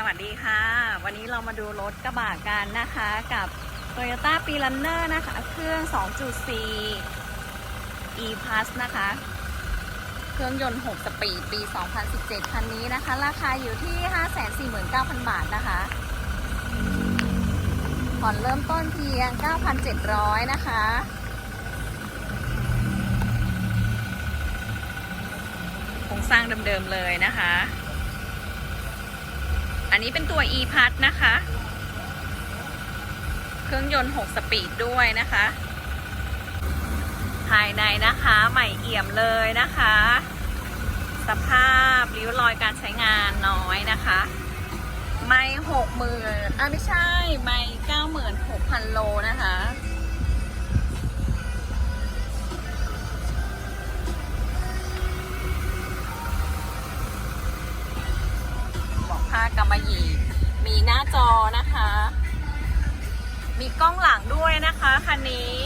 สวัสดีค่ะ วันนี้เรามาดูรถกระบะกันนะคะกับ Toyota p r u n n e r นะคะ เครื่อง 2.4 e plus นะคะ เครื่องยนต์ 6 สปีด ปี 2017 คันนี้นะคะ ราคาอยู่ที่ 549,000 บาทนะคะผ่อนเริ่มต้นเพียง 9,700 นะคะโครงสร้างเดิมๆเลยนะคะ อันนี้เป็นตัว e p a s นะคะ เครื่องยนต์ 6 สปีดด้วยนะคะ ภายในนะคะใหม่เอี่ยมเลยนะคะ สภาพริ้วรอยการใช้งานน้อยนะคะ ไม่หกหมื่นอะไม่ใช่ ไม่เก้าหมื่นหกพันโลนะคะ ผ้ากำมะหยี่มีหน้าจอนะคะ มีกล้องหลังด้วยนะคะคันนี้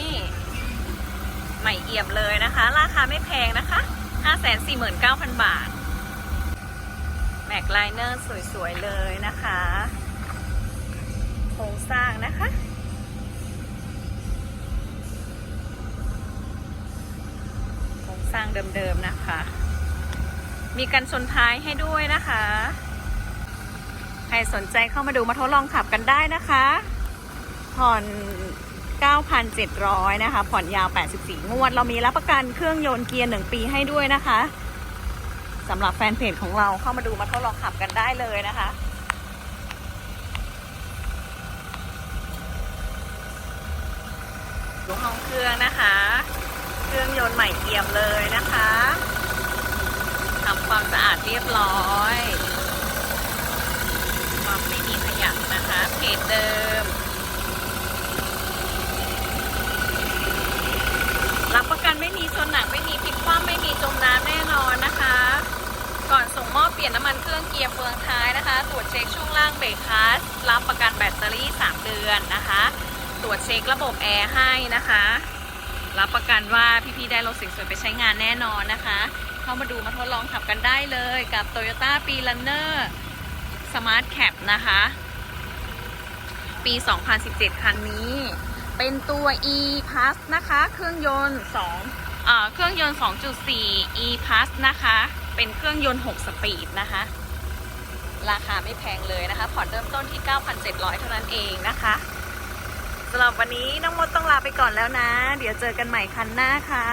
ใหม่เอี่ยมเลยนะคะ ราคาไม่แพงนะคะ 549,000 บาท แม็กไลเนอร์สวยๆ เลยนะคะโครงสร้างนะคะโครงสร้างเดิมๆนะคะ มีกันชนท้ายให้ด้วยนะคะ รสนใจเข้ามาดูมาทดลองขับกันได้นะคะ ผ่อน 9,700 นะคะ ผ่อนยาว 84 งวด เรามีรับประกันเครื่องยนต์เกียร์ 1 ปีให้ด้วยนะคะสำหรับแฟนเพจของเราเข้ามาดูมาทดลองขับกันได้เลยนะคะดูห้องเครื่องนะคะ เครื่องยนต์ใหม่เอี่ยมเลยนะคะทำความสะอาดเรียบร้อยความไม่มีขยะนะคะ เพจเดิม รับประกันไม่มีชนหนักไม่มีพลิกคว่ำไม่มีจมน้ำแน่นอนนะคะ ก่อนส่งมอบเปลี่ยนน้ำมันเครื่องเกียร์เฟืองท้ายนะคะ ตรวจเช็คช่วงล่างเบรกคลัสรับประกันแบตเตอรี่ 3 เดือนนะคะ ตรวจเช็คระบบแอร์ให้นะคะ รับประกันว่าพี่ๆได้รถสวยๆไปใช้งานแน่นอนนะคะ เข้ามาดูมาทดลองขับกันได้เลยกับ Toyota p r u n n e r Smart Cap นะคะ ปี 2017 คันนี้ เป็นตัว e plus นะคะ เครื่องยนต์2อ่าเครื่องยนต์ 2.4 e plus นะคะ เป็นเครื่องยนต์ 6 สปีดนะคะ ราคาไม่แพงเลยนะคะ ผ่อนเริ่มต้นที่ 9,700 เท่านั้นเองนะคะสำหรับวันนี้น้องมดต้องลาไปก่อนแล้วนะ เดี๋ยวเจอกันใหม่คันหน้าค่ะ